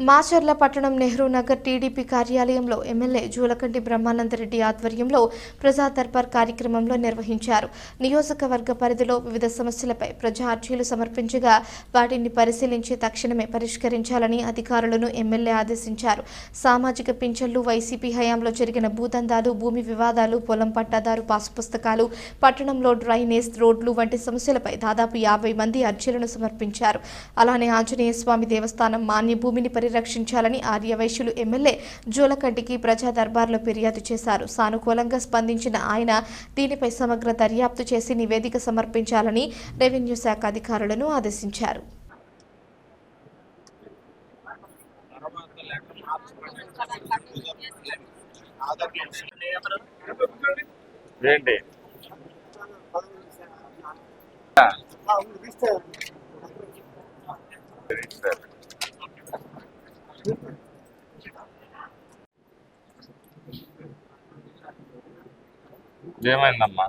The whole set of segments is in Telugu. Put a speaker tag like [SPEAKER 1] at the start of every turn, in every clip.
[SPEAKER 1] మాచర్ల పట్టణం నెహ్రూ నగర్ టీడీపీ కార్యాలయంలో ఎమ్మెల్యే జూలకంటి బ్రహ్మానందరెడ్డి ఆధ్వర్యంలో ప్రజా దర్బార్ కార్యక్రమంలో నిర్వహించారు. నియోజకవర్గ పరిధిలో వివిధ సమస్యలపై ప్రజా అర్జీలు సమర్పించగా వాటిని పరిశీలించి తక్షణమే పరిష్కరించాలని అధికారులను ఎమ్మెల్యే ఆదేశించారు. సామాజిక పింఛన్లు వైసీపీ హయాంలో జరిగిన భూదందాలు భూమి వివాదాలు పొలం పట్టాదారు పాసు పుస్తకాలు పట్టణంలో డ్రైనేజ్ రోడ్లు వంటి సమస్యలపై దాదాపు యాభై మంది అర్జీలను సమర్పించారు. అలానే ఆంజనేయ స్వామి దేవస్థానం మాన్య భూమిని పరిరక్షించాలని ఆర్యవైశ్యులు ఎమ్మెల్యే జోలకంటికి ప్రజా దర్బార్లో ఫిర్యాదు చేశారు. సానుకూలంగా స్పందించిన ఆయన దీనిపై సమగ్ర దర్యాప్తు చేసి నివేదిక సమర్పించాలని రెవెన్యూ శాఖ అధికారులను ఆదేశించారు.
[SPEAKER 2] ఏంటి? ఏమైందమ్మా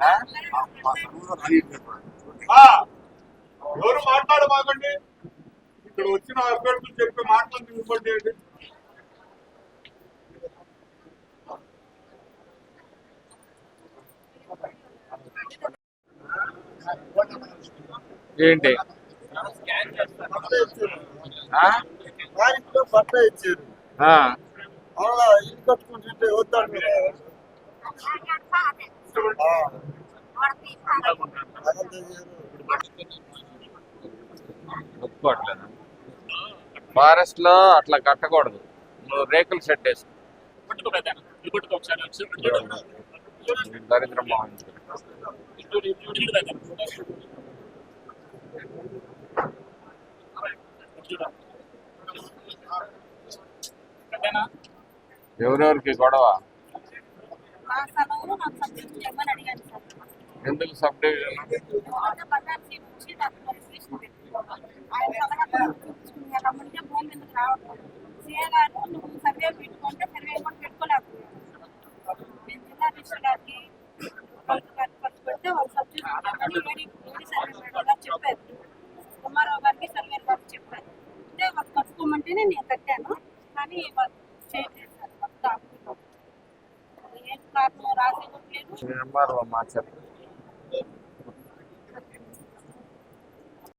[SPEAKER 2] ఆ?
[SPEAKER 3] ఆ, ఎవరు మాట్లాడమాకండి ఇక్కడ వచ్చిన అభ్యర్థులు చెప్పే మాటలు ఇవ్వండి అండి.
[SPEAKER 2] ఏంటి?
[SPEAKER 4] వారికి బట్ట ఇచ్చారు. అలా ఇల్లు కట్టుకుంటుంటే వద్దాడు.
[SPEAKER 2] ఒప్పుకోవట్లేదు? ఫారెస్ట్లో అట్లా కట్టకూడదు. నువ్వు రేకులు షెడ్ వేసుకో. దరిద్రం బాగుంది. ఎవరెవరికి గొడవ?
[SPEAKER 5] మా స్థలంలో నాకు సబ్జెక్ట్ చెప్పమని
[SPEAKER 2] ఎందుకు సబ్ డివిజన్
[SPEAKER 5] అంటే నువ్వు సర్వే పెట్టుకుంటే సర్వే కూడా పెట్టుకోలేకపోయాను నేను జిల్లా రిజిస్టర్ గారికి కలెక్టర్ వాళ్ళు సబ్జెక్ట్ చెప్పమని సర్వే చెప్పారు కుమారావు గారికి సర్వే గారికి చెప్పారు అంటే వాళ్ళు కట్టుకోమంటేనే నేను కట్టాను కానీ వాళ్ళు మొత్తం ఏం కారణం